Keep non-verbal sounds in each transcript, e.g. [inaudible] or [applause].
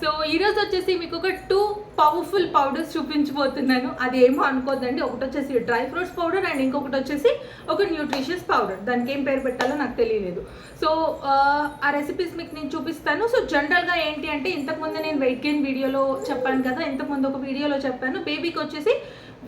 So ఈరోజు వచ్చేసి మీకు ఒక టూ పవర్ఫుల్ పౌడర్స్ చూపించబోతున్నాను. అది ఏమో అనుకోద్దండి. ఒకటి వచ్చేసి డ్రై ఫ్రూట్స్ పౌడర్ అండ్ ఇంకొకటి వచ్చేసి ఒక న్యూట్రిషియస్ పౌడర్ దానికి ఏం పేరు పెట్టాలో నాకు తెలియలేదు. సో ఆ రెసిపీస్ మీకు నేను చూపిస్తాను. సో జనరల్గా ఏంటి అంటే ఇంతకుముందు నేను వెయిట్ గెయిన్ వీడియోలో చెప్పాను కదా. ఇంతకుముందు ఒక వీడియోలో చెప్పాను. బేబీకి వచ్చేసి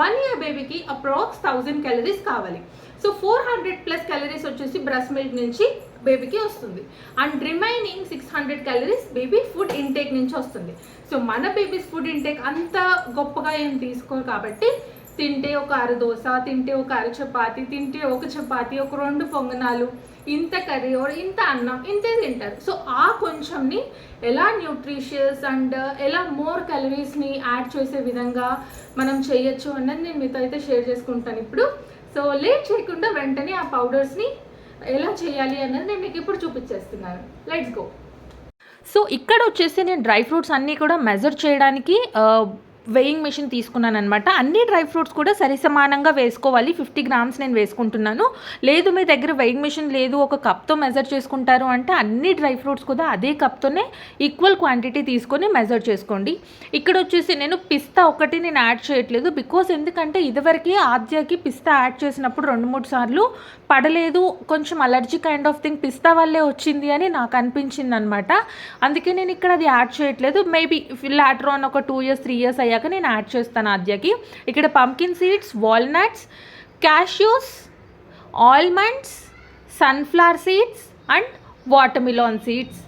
వన్ ఇయర్ బేబీకి అప్రాక్స్ థౌజండ్ క్యాలరీస్ కావాలి. So four hundred plus calories వచ్చేసి బ్రెస్ట్ మిల్క్ నుంచి బేబీకి వస్తుంది. And remaining six hundred calories baby food intake నుంచి వస్తుంది. సో మన బేబీస్ ఫుడ్ ఇంటేక్ అంత గొప్పగా ఏం తీసుకోరు కాబట్టి తింటే ఒక అర దోశ తింటే ఒక అర చపాతి తింటే ఒక చపాతి ఒక రెండు పొంగనాలు ఇంత కర్రీ ఇంత అన్నం ఇంతే తింటారు. సో ఆ కొంచెంని ఎలా న్యూట్రిషియస్ అండ్ ఎలా మోర్ క్యాలరీస్ని యాడ్ చేసే విధంగా మనం చేయొచ్చు అన్నది నేను మీతో అయితే షేర్ చేసుకుంటాను ఇప్పుడు. సో లేట్ చేయకుండా వెంటనే ఆ పౌడర్స్ని ఎలా చేయాలి అన్నది నేను మీకు ఇప్పుడు చూపించేస్తున్నాను. లెట్స్ గో సో ఇక్కడ వచ్చేసి నేను డ్రై ఫ్రూట్స్ అన్నీ కూడా మెజర్ చేయడానికి వెయింగ్ మెషిన్ తీసుకున్నాను అనమాట అన్ని డ్రై ఫ్రూట్స్ కూడా సరిసమానంగా వేసుకోవాలి. ఫిఫ్టీ గ్రామ్స్ నేను వేసుకుంటున్నాను. లేదు మీ దగ్గర వెయింగ్ మెషిన్ లేదు ఒక కప్తో మెజర్ చేసుకుంటారు అంటే అన్ని డ్రై ఫ్రూట్స్ కూడా అదే కప్తోనే ఈక్వల్ క్వాంటిటీ తీసుకొని మెజర్ చేసుకోండి. ఇక్కడ వచ్చేసి నేను పిస్తా ఒకటి నేను యాడ్ చేయట్లేదు. బికాస్ ఎందుకంటే ఇదివరకే ఆద్యకి పిస్తా యాడ్ చేసినప్పుడు రెండు మూడు సార్లు పడలేదు. కొంచెం అలర్జీ కైండ్ ఆఫ్ థింగ్ పిస్తా వల్లే వచ్చింది అని నాకు అనిపించింది అనమాట అందుకే నేను ఇక్కడ అది యాడ్ చేయట్లేదు. మేబీ లాటర్ ఆన్ ఒక టూ ఇయర్స్ త్రీ ఇయర్స్ అయ్యాక నేను యాడ్ చేస్తాను ఆద్యకి. ఇక్కడ pumpkin seeds walnuts cashews almonds sunflower seeds and watermelon seeds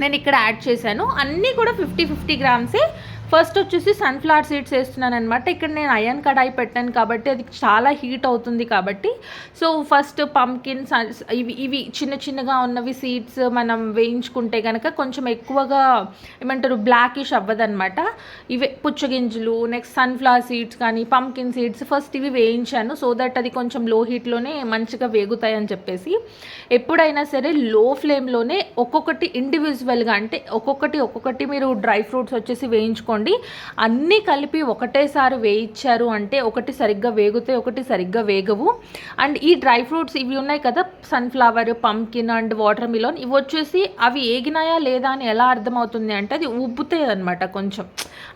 నేను ఇక్కడ యాడ్ చేశాను. అన్నీ కూడా ఫిఫ్టీ ఫిఫ్టీ గ్రామ్సే ఫస్ట్ వచ్చేసి సన్ఫ్లవర్ సీడ్స్ వేస్తున్నాను అనమాట ఇక్కడ నేను అయన్ కడాయి పెట్టాను కాబట్టి అది చాలా హీట్ అవుతుంది కాబట్టి. సో ఫస్ట్ పంకిన్ ఇవి ఇవి చిన్న చిన్నగా ఉన్నవి సీడ్స్ మనం వేయించుకుంటే కనుక కొంచెం ఎక్కువగా ఏమంటారు బ్లాకిష్ అవ్వదనమాట ఇవి పుచ్చగింజలు నెక్స్ట్ సన్ఫ్లవర్ సీడ్స్ కానీ పంకిన్ సీడ్స్ ఫస్ట్ ఇవి వేయించాను. సో దట్ అది కొంచెం లో హీట్లోనే మంచిగా వేగుతాయి అని చెప్పేసి. ఎప్పుడైనా సరే లో ఫ్లేమ్లోనే ఒక్కొక్కటి ఇండివిజువల్గా అంటే ఒక్కొక్కటి ఒక్కొక్కటి మీరు డ్రై ఫ్రూట్స్ వచ్చేసి వేయించుకోండి. అన్నీ కలిపి ఒకటేసారి వేయించారు అంటే ఒకటి సరిగ్గా వేగుతాయి ఒకటి సరిగ్గా వేగవు. అండ్ ఈ డ్రై ఫ్రూట్స్ ఇవి ఉన్నాయి కదా sunflower pumpkin and water melon ఇవి వచ్చేసి అవి ఏగినాయా లేదా అని ఎలా అర్థమవుతుంది అంటే అది ఉబ్బుతాయి అనమాట కొంచెం.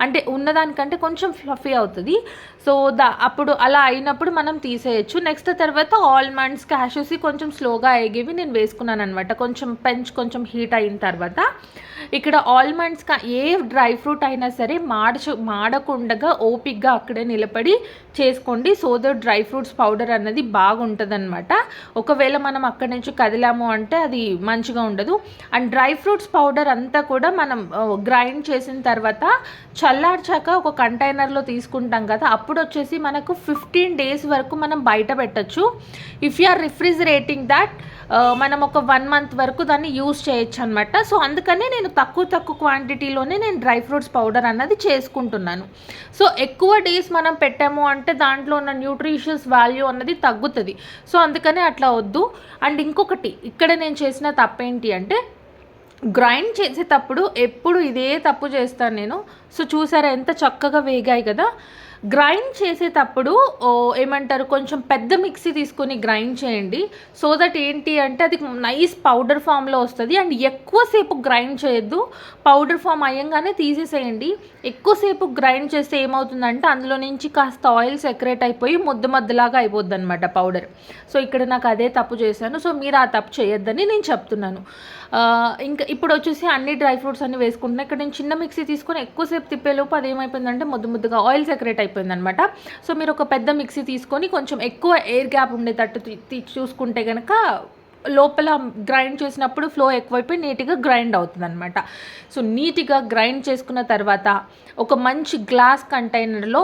అంటే ఉన్నదానికంటే కొంచెం ఫ్లఫీ అవుతుంది. సో దా అప్పుడు అలా అయినప్పుడు మనం తీసేయచ్చు. నెక్స్ట్ తర్వాత ఆల్మండ్స్ క్యాషెస్ కొంచెం స్లోగా ఎగివి నేను వేసుకున్నాను అనమాట కొంచెం పెంచ్ కొంచెం హీట్ అయిన తర్వాత. ఇక్కడ ఆల్మండ్స్ ఏ డ్రై ఫ్రూట్ అయినా సరే మాడచ మాడకుండగా ఓపిక్గా అక్కడే నిలబడి చేసుకోండి. So that dry fruits powder అన్నది బాగుంటుంది అనమాట ఒకవేళ మనం అక్కడి నుంచి కదిలాము అంటే అది మంచిగా ఉండదు. అండ్ డ్రై ఫ్రూట్స్ పౌడర్ అంతా కూడా మనం గ్రైండ్ చేసిన తర్వాత చల్లార్చాక ఒక కంటైనర్లో తీసుకుంటాం కదా అప్పుడు వచ్చేసి మనకు ఫిఫ్టీన్ డేస్ వరకు మనం బయట పెట్టచ్చు. If you are refrigerating that మనం ఒక వన్ మంత్ వరకు దాన్ని యూస్ చేయొచ్చు అనమాట సో అందుకనే నేను తక్కువ తక్కువ క్వాంటిటీలోనే నేను డ్రై ఫ్రూట్స్ పౌడర్ అన్నది చేసుకుంటున్నాను. సో ఎక్కువ డేస్ మనం పెట్టాము అంటే దాంట్లో ఉన్న న్యూట్రిషియస్ వాల్యూ అన్నది తగ్గుతుంది. సో అందుకనే అట్లా వద్దు. అండ్ ఇంకొకటి ఇక్కడ నేను చేసిన తప్పేంటి అంటే గ్రైండ్ చేసేటప్పుడు ఎప్పుడు ఇదే తప్పు చేస్తాను నేను. సో చూసారా ఎంత చక్కగా వేగాయి కదా? గ్రైండ్ చేసేటప్పుడు ఏమంటారు కొంచెం పెద్ద మిక్సీ తీసుకొని గ్రైండ్ చేయండి. సో దట్ ఏంటి అంటే అది నైస్ పౌడర్ ఫామ్లో వస్తుంది. అండ్ ఎక్కువసేపు గ్రైండ్ చేయొద్దు. పౌడర్ ఫామ్ అయ్యంగానే తీసేసేయండి. ఎక్కువసేపు గ్రైండ్ చేస్తే ఏమవుతుందంటే అందులో నుంచి కాస్త ఆయిల్ సెక్రేట్ అయిపోయి ముద్ద మద్దలాగా అయిపోద్ది అనమాట పౌడర్ సో ఇక్కడ నాకు అదే తప్పు చేశాను. సో మీరు ఆ తప్పు చేయొద్దని నేను చెప్తున్నాను. ఇంకా ఇప్పుడు వచ్చేసి అన్ని డ్రై ఫ్రూట్స్ అన్ని వేసుకుంటున్నాను ఇక్కడ నేను చిన్న మిక్సీ తీసుకొని ఎక్కువసేపు తిప్పేలోపు అది ఏమైపోయిందంటే ముద్ద ముద్దుగా ఆయిల్ సెక్రేట్ అయిపోయింది. అనమాట సో మీరు ఒక పెద్ద మిక్సీ తీసుకొని కొంచెం ఎక్కువ ఎయిర్ గ్యాప్ ఉండేటట్టు చూసుకుంటే కనుక లోపల గ్రైండ్ చేసినప్పుడు ఫ్లో ఎక్కువైపోయి నీట్గా గ్రైండ్ అవుతుంది అనమాట సో నీట్గా గ్రైండ్ చేసుకున్న తర్వాత ఒక మంచి గ్లాస్ కంటైనర్లో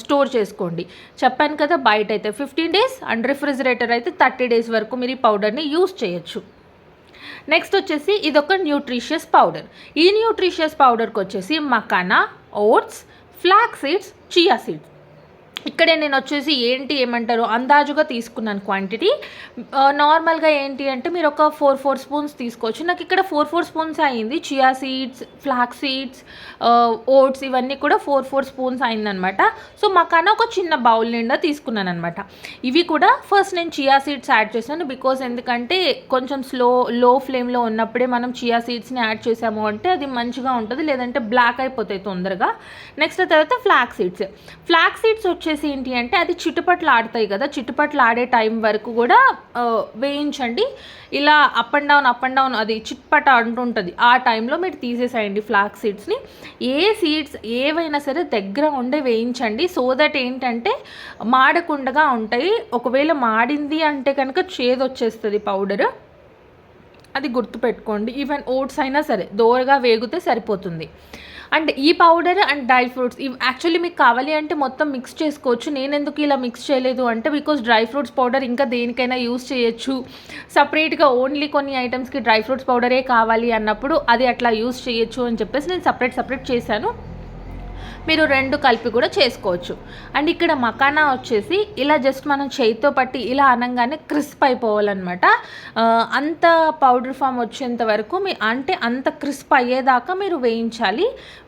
స్టోర్ చేసుకోండి. చెప్పాను కదా బయట అయితే ఫిఫ్టీన్ డేస్ అండ్ రిఫ్రిజిరేటర్ అయితే థర్టీ డేస్ వరకు మీరు ఈ పౌడర్ని యూస్ చేయొచ్చు. నెక్స్ట్ వచ్చేసి ఇదొక న్యూట్రిషియస్ పౌడర్. ఈ న్యూట్రిషియస్ పౌడర్కి వచ్చేసి makhana oats flax seeds chia seeds ఇక్కడే నేను వచ్చేసి ఏంటి ఏమంటారు అందాజుగా తీసుకున్నాను క్వాంటిటీ నార్మల్గా ఏంటి అంటే మీరు ఒక ఫోర్ ఫోర్ స్పూన్స్ తీసుకోవచ్చు. నాకు ఇక్కడ ఫోర్ ఫోర్ స్పూన్స్ అయింది. Chia seeds flax seeds oats ఇవన్నీ కూడా ఫోర్ ఫోర్ స్పూన్స్ అయిందనమాట. సో మకాన ఒక చిన్న బౌల్ నిండా తీసుకున్నాను అనమాట ఇవి కూడా ఫస్ట్ నేను చియా సీడ్స్ యాడ్ చేశాను బికాస్ ఎందుకంటే కొంచెం స్లో లో ఫ్లేమ్లో ఉన్నప్పుడే మనం చియా సీడ్స్ని యాడ్ చేసాము అంటే అది మంచిగా ఉంటుంది. లేదంటే బ్లాక్ అయిపోతాయి తొందరగా. నెక్స్ట్ తర్వాత ఫ్లాక్ సీడ్స్ ఫ్లాక్ సీడ్స్ వచ్చేసి ఏంటి అంటే అది చిటుపట్లు ఆడతాయి కదా చిటుపట్లు ఆడే టైం వరకు కూడా వేయించండి. ఇలా up and down up and down అది చిట్పట అంటుంటుంది. ఆ టైంలో మీరు తీసేసేయండి ఫ్లాక్ సీడ్స్ని ఏ సీడ్స్ ఏవైనా సరే దగ్గర ఉండే వేయించండి. సో దట్ ఏంటంటే మాడకుండగా ఉంటాయి. ఒకవేళ మాడింది అంటే కనుక చేదు వచ్చేస్తుంది పౌడర్ అది గుర్తుపెట్టుకోండి. ఈవెన్ ఓట్స్ అయినా సరే దోరగా వేగితే సరిపోతుంది. అండ్ ఈ పౌడర్ అండ్ డ్రై ఫ్రూట్స్ ఇవి యాక్చువల్లీ మీకు కావాలి అంటే మొత్తం మిక్స్ చేసుకోవచ్చు. నేను ఎందుకు ఇలా మిక్స్ చేయలేదు అంటే బికాస్ డ్రై ఫ్రూట్స్ పౌడర్ ఇంకా దేనికైనా యూస్ చేయొచ్చు. సపరేట్గా ఓన్లీ కొన్ని ఐటమ్స్కి డ్రై ఫ్రూట్స్ పౌడరే కావాలి అన్నప్పుడు అది అట్లా యూస్ చేయొచ్చు అని చెప్పేసి నేను సపరేట్ సపరేట్ చేశాను. మీరు రెండు కలిపి కూడా చేసుకోవచ్చు. అండ్ ఇక్కడ మకానా వచ్చేసి ఇలా జస్ట్ మనం చేయితో పట్టి ఇలా అనగానే క్రిస్ప్ అయిపోవాలన్నమాట. అంత పౌడర్ ఫామ్ వచ్చేంత వరకు మీ అంటే అంత క్రిస్ప్ అయ్యేదాకా మీరు వేయించాలి.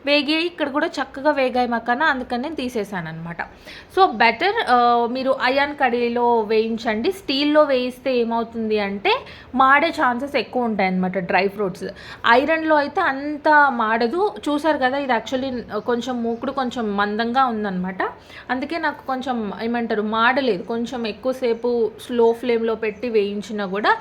వేగి ఇక్కడ కూడా చక్కగా వేగాయి మకానా అందుకని నేను తీసేసాను అనమాట సో బెటర్ మీరు అయాన్ కడీలో వేయించండి. స్టీల్లో వేయిస్తే ఏమవుతుంది అంటే మాడే ఛాన్సెస్ ఎక్కువ ఉంటాయి అనమాట డ్రై ఫ్రూట్స్. ఐరన్లో అయితే అంత మాడదు. చూసారు కదా ఇది యాక్చువల్లీ కొంచెం ఇప్పుడు కొంచెం మందంగా ఉందన్నమాట. అందుకే నాకు కొంచెం ఏమంటారు మాడలేదు. కొంచెం ఎక్కువసేపు స్లో ఫ్లేమ్లో పెట్టి వేయించినా కూడా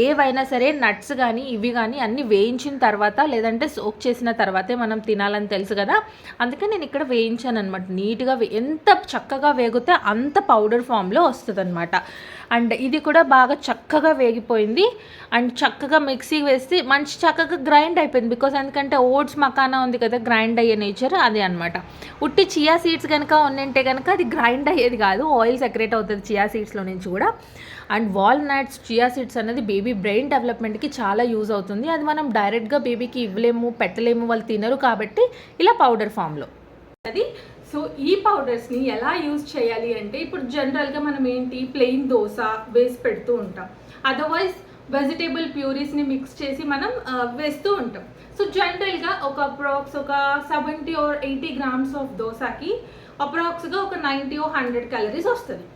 ఏవైనా సరే నట్స్ కానీ ఇవి కానీ అన్నీ వేయించిన తర్వాత లేదంటే సోక్ చేసిన తర్వాతే మనం తినాలని తెలుసు కదా. అందుకే నేను ఇక్కడ వేయించాను అనమాట నీట్గా ఎంత చక్కగా వేగితే అంత పౌడర్ ఫామ్లో వస్తుంది అండ్ ఇది కూడా బాగా చక్కగా వేగిపోయింది. అండ్ చక్కగా మిక్సీ వేసి మంచి చక్కగా గ్రైండ్ అయిపోయింది. బికాస్ ఎందుకంటే ఓట్స్ మకానా ఉంది కదా గ్రైండ్ అయ్యే నేచర్ అది అనమాట ఉట్టి చియా సీడ్స్ కనుక ఉన్నింటే కనుక అది గ్రైండ్ అయ్యేది కాదు. ఆయిల్ సెక్రేట్ అవుతుంది చియా సీడ్స్లో నుంచి కూడా. అండ్ వాల్నట్స్ చియా సీడ్స్ అనేది బేబీ బ్రెయిన్ డెవలప్మెంట్కి చాలా యూజ్ అవుతుంది. అది మనం డైరెక్ట్గా బేబీకి ఇవ్వలేము పెట్టలేము వాళ్ళు తినరు కాబట్టి ఇలా పౌడర్ ఫామ్లో. అది సో ఈ పౌడర్స్ని ఎలా యూజ్ చేయాలి అంటే ఇప్పుడు జనరల్గా మనం ఏంటి ప్లెయిన్ దోశ వేసి పెడుతూ ఉంటాం. అదర్వైజ్ వెజిటేబుల్ ప్యూరీస్ని మిక్స్ చేసి మనం వేస్తూ ఉంటాం. సో జనరల్గా ఒక అప్రాక్స్ ఒక seventy or eighty grams of దోశకి అప్రాక్స్గా ఒక నైంటీ ఓ హండ్రెడ్ క్యాలరీస్ వస్తుంది.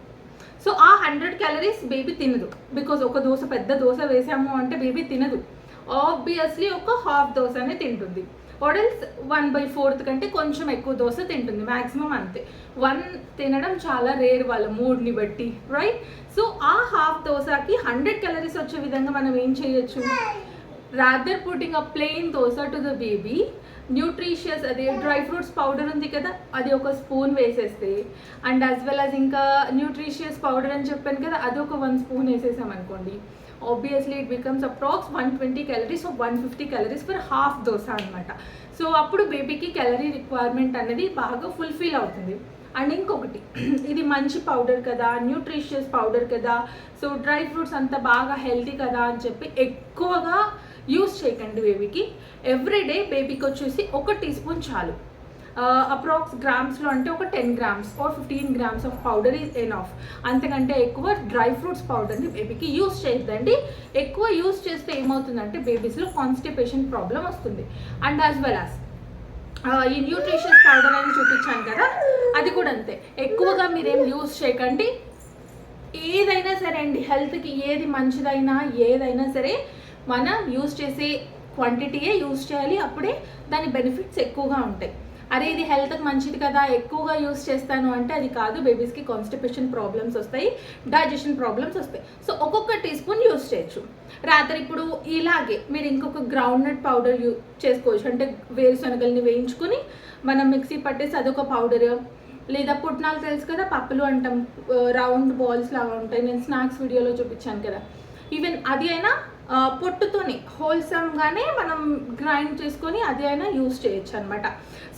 సో ఆ హండ్రెడ్ క్యాలరీస్ బేబీ తినదు. బికాజ్ ఒక దోశ పెద్ద దోశ వేసాము అంటే బేబీ తినదు. ఆబ్వియస్లీ ఒక హాఫ్ దోశనే తింటుంది. ఆర్డల్స్ వన్ బై ఫోర్త్ కంటే కొంచెం ఎక్కువ దోశ తింటుంది మ్యాక్సిమం అంతే. వన్ తినడం చాలా రేర్ వాళ్ళ మూడ్ని బట్టి రైట్ సో ఆ హాఫ్ దోశకి హండ్రెడ్ క్యాలరీస్ వచ్చే విధంగా మనం ఏం చేయొచ్చు? Rather putting a plain dosa to the baby nutritious అదే డ్రై ఫ్రూట్స్ పౌడర్ ఉంది కదా అది ఒక స్పూన్ వేసేస్తే అండ్ యాజ్ వెల్ యాజ్ ఇంకా న్యూట్రిషియస్ పౌడర్ అని చెప్పాను కదా అది ఒక వన్ స్పూన్ వేసేసాం అనుకోండి obviously it becomes approx one twenty calories so one fifty calories for half dosa అనమాట సో అప్పుడు బేబీకి క్యాలరీ రిక్వైర్మెంట్ అనేది బాగా ఫుల్ఫిల్ అవుతుంది. అండ్ ఇంకొకటి [clears throat] ఇది మంచి పౌడర్ కదా న్యూట్రిషియస్ పౌడర్ కదా సో డ్రై ఫ్రూట్స్ అంతా బాగా హెల్తీ కదా అని చెప్పి ఎక్కువగా యూస్ చేయకండి బేబీకి ఎవ్రీడే బేబీకి వచ్చేసి ఒక టీ స్పూన్ చాలు. అప్రాక్స్ గ్రామ్స్లో అంటే ఒక ten grams or fifteen grams of powder is enough అంతకంటే ఎక్కువ డ్రై ఫ్రూట్స్ పౌడర్ని బేబీకి యూస్ చేయొద్దండి. ఎక్కువ యూస్ చేస్తే ఏమవుతుందంటే బేబీస్లో కాన్స్టిపేషన్ ప్రాబ్లం వస్తుంది. అండ్ యాజ్ వెల్ యాజ్ ఈ న్యూట్రిషియస్ పౌడర్ అని చూపించాను కదా అది కూడా అంతే. ఎక్కువగా మీరేం యూస్ చేయకండి. ఏదైనా సరే అండి హెల్త్కి ఏది మంచిదైనా ఏదైనా సరే మనం యూస్ చేసే క్వాంటిటీయే యూస్ చేయాలి. అప్పుడే దాని బెనిఫిట్స్ ఎక్కువగా ఉంటాయి. అరే ఇది హెల్త్కి మంచిది కదా ఎక్కువగా యూస్ చేస్తాను అంటే అది కాదు బేబీస్కి కాన్స్టిపేషన్ ప్రాబ్లమ్స్ వస్తాయి డైజెషన్ ప్రాబ్లమ్స్ వస్తాయి. సో ఒక్కొక్క టీ స్పూన్ యూస్ చేయొచ్చు. రాత్రి ఇప్పుడు ఇలాగే మీరు ఇంకొక గ్రౌండ్ నట్ పౌడర్ యూ చేసుకోవచ్చు. అంటే వేరుశనగల్ని వేయించుకొని మనం మిక్సీ పట్టేసి అదొక పౌడర్ లేదా పుట్నాలు తెలుసు కదా పప్పులు అంటాం రౌండ్ బాల్స్ లాగా ఉంటాయి. నేను స్నాక్స్ వీడియోలో చూపించాను కదా. ఈవెన్ అది అయినా పొట్టుతోని హోల్సమ్గానే మనం గ్రైండ్ చేసుకొని అది అయినా యూస్ చేయొచ్చు అనమాట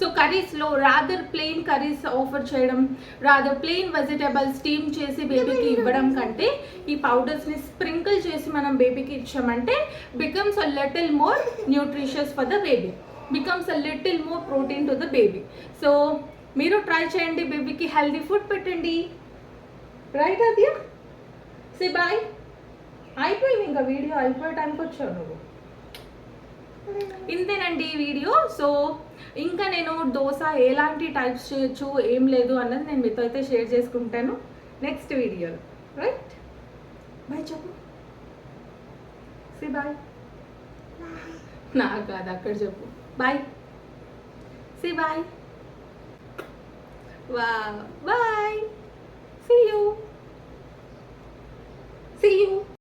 సో కర్రీస్లో రాదర్ ప్లెయిన్ కర్రీస్ ఆఫర్ చేయడం రాదర్ ప్లెయిన్ వెజిటేబుల్ స్టీమ్ చేసి బేబీకి ఇవ్వడం కంటే ఈ పౌడర్స్ని స్ప్రింకిల్ చేసి మనం బేబీకి ఇచ్చామంటే becomes a little more nutritious for the baby becomes a little more protein to the baby so మీరు ట్రై చేయండి బేబీకి హెల్దీ ఫుడ్ పెట్టండి. రైట్ అదియా సి బాయ్ అయిపోయింది ఇంకా వీడియో అయిపోయే టైంకి వచ్చావు నువ్వు. ఇంతేనండి ఈ వీడియో. సో ఇంకా నేను దోశ ఎలాంటి టైప్స్ చేయొచ్చు ఏం లేదు అన్నది నేను మీతో అయితే షేర్ చేసుకుంటాను. నెక్స్ట్ వీడియోలో. రైట్? బాయ్ చెప్పు. See bye. నాకు కాదు అక్కడ చెప్పు. బాయ్. See bye. వా bye. See you. See you.